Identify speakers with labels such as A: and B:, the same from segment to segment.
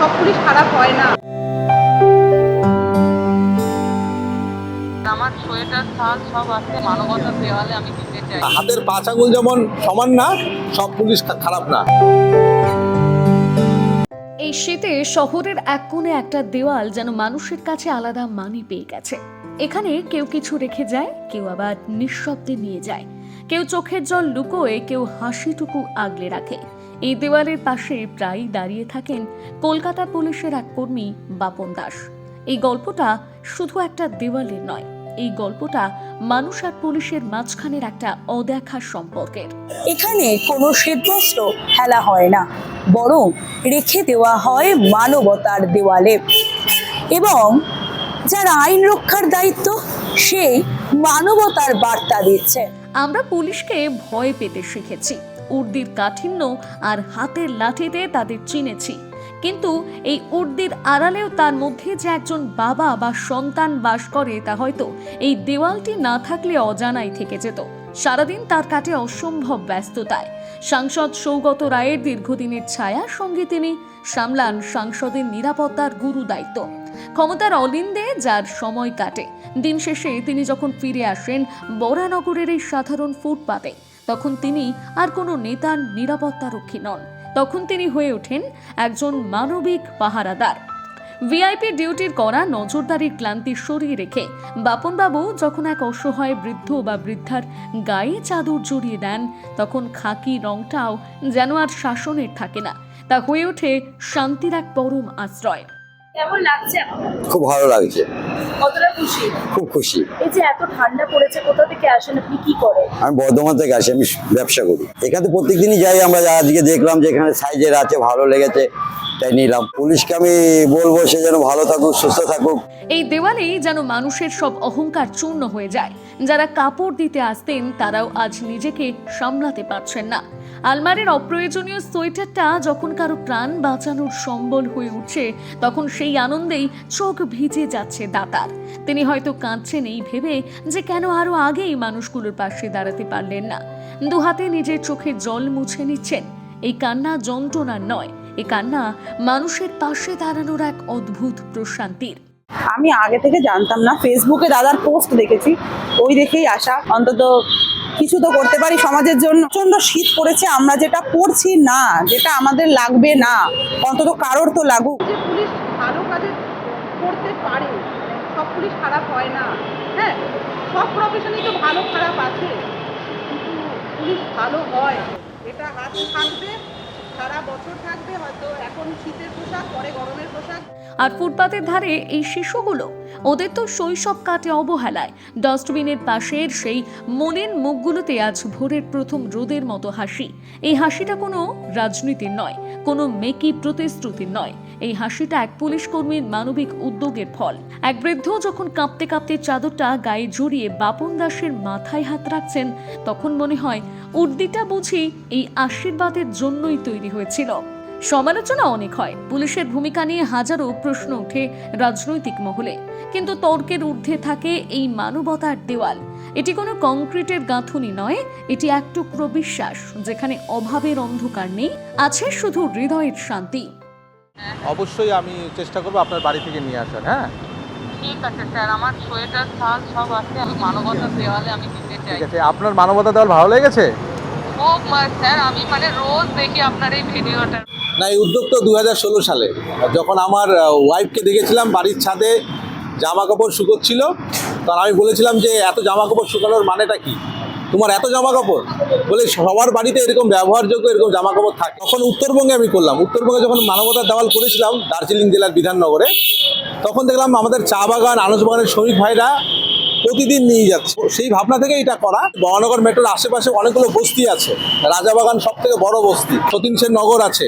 A: সব পুলিশ খারাপ হয় না।
B: আমার সোয়েটার শাল সব আছে মানবতার দেওয়ালে আমি দিতে চাই।
C: হাতের পাঁচ আঙুল যেমন সমান না সব পুলিশ খারাপ না।
D: এই শীতে শহরের এক কোণে একটা দেওয়াল যেন মানুষের কাছে আলাদা মানি পেয়ে গেছে। এখানে কেউ কিছু রেখে যায় কেউ আবার নিঃশব্দে নিয়ে যায়। কেউ চোখের জল লুকোয় কেউ হাসিটুকু আগলে রাখে। এই দেওয়ালের পাশে প্রায়ই দাঁড়িয়ে থাকেন কলকাতা পুলিশের এক কর্মী বাপন দাস। এই গল্পটা শুধু একটা দেওয়ালের নয় এই গল্পটা মানুষ আর পুলিশের মাঝখানের একটা অদেখা সম্পর্কের।
E: এখানে কোনো শীতবস্ত্র ফেলা হয় না বরং রেখে দেওয়া হয় মানবতার দেওয়ালে। এবং যার আইন রক্ষার দায়িত্ব সেই মানবতার বার্তা দিচ্ছে।
D: আমরা পুলিশকে ভয় পেতে শিখেছি। উর্দির কাঠিন্য আর হাতের লাঠিতে তাদের চিনেছি। কিন্তু এই উর্দির আড়ালেও তার মধ্যে যে একজন বাবা বা সন্তান বাস করে, তা হয়তো এই দেওয়ালটি না থাকলে অজানাই থেকে যেত। সারাদিন তার কাটে অসম্ভব ব্যস্ততায়। সাংসদ সৌগত রায়ের দীর্ঘদিনের ছায়া সঙ্গে তিনি, সামলান সাংসদের নিরাপত্তার গুরু দায়িত্ব। ক্ষমতার অলিন্দে যার সময় কাটে। দিন শেষে তিনি যখন ফিরে আসেন, বরানগরের এই সাধারণ ফুটপাতে। তখন তিনি আর কোনো নেতার নিরাপত্তারক্ষী নন। তখন তিনি হয়ে ওঠেন একজন মানবিক পাহারাদার। ভিআইপি ডিউটির করা নজরদারির ক্লান্তি সরিয়ে রেখে বাপনবাবু যখন এক অসহায় বৃদ্ধ বা বৃদ্ধার গায়ে চাদর জড়িয়ে দেন তখন খাকি রংটাও যেন আর শাসনের থাকে না। তা হয়ে ওঠে শান্তির এক পরম আশ্রয়।
E: কেমন লাগছে
F: খুব ভালো লাগছে।
E: কতটা খুশি?
F: খুব খুশি।
E: এই যে এত ঠান্ডা পড়েছে কোথা থেকে আসেন? আপনি কি করেন?
F: আমি বর্ধমান থেকে আসি আমি ব্যবসা করি। এখানে প্রত্যেকদিনই যাই আমরা আজকে দেখলাম যে এখানে সাইজের আছে ভালো লেগেছে তাই নিলাম। পুলিশকে আমি বলব সে যেন ভালো থাকুক সুস্থ থাকুক।
D: এই দেওয়ালেই যেন মানুষের সব অহংকার চূর্ণ হয়ে যায়। যারা কাপড় দিতে আসতেন তারাও আজ নিজেকে সামলাতে পারছেন না। আলমারির অপ্রয়োজনীয় সোয়েটারটা যখন কারও প্রাণ বাঁচানোর সম্বল হয়ে উঠছে তখন সেই আনন্দেই চোখ ভিজে যাচ্ছে দাতার তিনি হয়তো কাঁদছেন এই ভেবে যে কেন আরও আগেই মানুষগুলোর পাশে দাঁড়াতে পারলেন না। দুহাতে নিজের চোখে জল মুছে নিচ্ছেন। এই কান্না যন্ত্রণার নয় এই কান্না মানুষের পাশে দাঁড়ানোর এক অদ্ভুত প্রশান্তির।
E: আমি আগে থেকে জানতাম না ফেসবুকে দাদার পোস্ট দেখেছি। ওই দেখেই আসা অন্তত কিছু তো করতে পারি সমাজের জন্য। প্রচণ্ড শীত পড়েছে আমরা যেটা পড়ছি না যেটা আমাদের লাগবে না অন্তত কারোর তো লাগুক।
A: পুলিশ ভালো কাজে করতে পারে পুলিশ খারাপ হয় না। হ্যাঁ সব প্রফেশনেই তো ভালো খারাপ আছে। কিন্তু পুলিশ ভালো হয়। এটা হাত থাকবে
D: আর ফুটপাতের ধারে এই শিশুগুলো, ওদের তো শৈশব কাটে অবহেলায়। ডাস্টবিনের পাশের সেই মনের মুখগুলোতে আজ ভোরের প্রথম রোদের মতো হাসি। এই হাসিটা কোনো রাজনীতির নয়, কোনো মেকি প্রতিশ্রুতির নয়। এই হাসিটা এক পুলিশ কর্মীর মানবিক উদ্যোগের ফল। এক বৃদ্ধ যখন কাঁপতে কাঁপতে চাদরটা গায়ে জড়িয়ে বাপন দাসের মাথায় হাত রাখছেন, তখন মনে হয় উর্দিটা বুঝি এই আশীর্বাদের জন্যই তৈরি হয়েছিল। সমালোচনা অনেক হয়। পুলিশের ভূমিকা নিয়ে হাজারো প্রশ্ন ওঠে রাজনৈতিক মহলে। কিন্তু তর্কের ঊর্ধ্বে থাকে এই মানবতার দেওয়াল। এটি কোনো কংক্রিটের গাঁথুনি নয়, এটি এক টুকরো বিশ্বাস, যেখানে অভাবের অন্ধকার নেই, আছে শুধু হৃদয়ের শান্তি।
C: অবশ্যই আমি চেষ্টা করব আপনার বাড়ি থেকে নিয়ে আসার হ্যাঁ?
B: ঠিক আছে স্যার আমার সোয়েটার শাল সব আছে আমি দেওয়ালে আমি দিতে চাই।
C: ঠিক আছে আপনার মানবতা দেওয়াল ভালো লেগেছে?
B: মা- স্যার আমি মানে রোজ দেখি আপনার এই ভিডিওটা।
C: না এই উদ্যোগ তো দুহাজার ষোলো সালে। যখন আমার ওয়াইফকে দেখেছিলাম বাড়ির ছাদে জামা কাপড় শুকোচ্ছিল তখন আমি বলেছিলাম যে এত জামা কাপড় শুকানোর মানেটা কি? তোমার এত জামা কাপড় বলে সবার বাড়িতে এরকম ব্যবহারযোগ্য এরকম জামা কাপড় থাকে। তখন উত্তরবঙ্গে আমি করলাম। উত্তরবঙ্গে যখন মানবতার দেওয়াল করেছিলাম দার্জিলিং জেলার বিধাননগরে, তখন দেখলাম আমাদের চা বাগান আনস বাগানের শ্রমিক ভাইরা প্রতিদিন নিয়ে যাচ্ছে। সেই ভাবনা থেকে এটা করা। বরানগর মেট্রোর আশেপাশে অনেকগুলো বস্তি আছে। রাজাবাগান সব থেকে বড় বস্তি। সতীন সেন নগর আছে।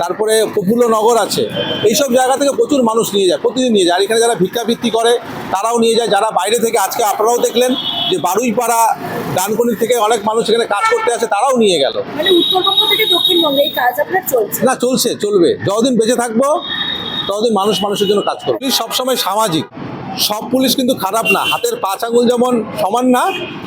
C: তারপরে প্রফুল্ল নগর আছে। এইসব জায়গা থেকে প্রচুর মানুষ নিয়ে যায় প্রতিদিন নিয়ে যায়। আর এখানে যারা ভিক্ষাবৃত্তি করে তারাও নিয়ে যায়। যারা বাইরে থেকে আজকে আপনারাও দেখলেন যে বারুইপাড়া ডানকুনির থেকে অনেক মানুষ এখানে কাজ করতে আসে তারাও নিয়ে গেল।
E: মানে উত্তরবঙ্গ থেকে দক্ষিণবঙ্গে এই কাজ আপনার চলছে?
C: না চলছে চলবে। যতদিন বেঁচে থাকব ততদিন মানুষ মানুষের জন্য কাজ করবে। পুলিশ সবসময় সামাজিক। সব পুলিশ কিন্তু খারাপ না। হাতের পাঁচ আঙুল যেমন সমান না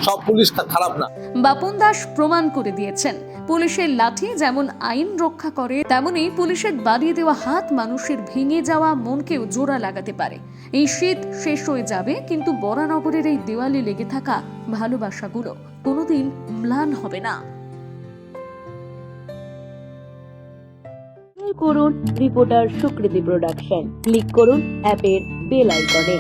C: সব পুলিশ খারাপ না।
D: বাপন দাস প্রমাণ করে দিয়েছেন। পুলিশের লাঠি যেমন আইন রক্ষা করে, তেমনি পুলিশের বাড়িয়ে দেওয়া হাত মানুষের ভেঙে যাওয়া মনকেও জোড়া লাগাতে পারে। এই শীত শেষ হয়ে যাবে, কিন্তু বরানগরের এই দেওয়ালে লেগে থাকা ভালোবাসাগুলো কোনোদিন ম্লান হবে না।
G: করুন, রিপোর্টার সুকৃতি প্রোডাকশন। ক্লিক করুন, অ্যাপের বেল আইকনে।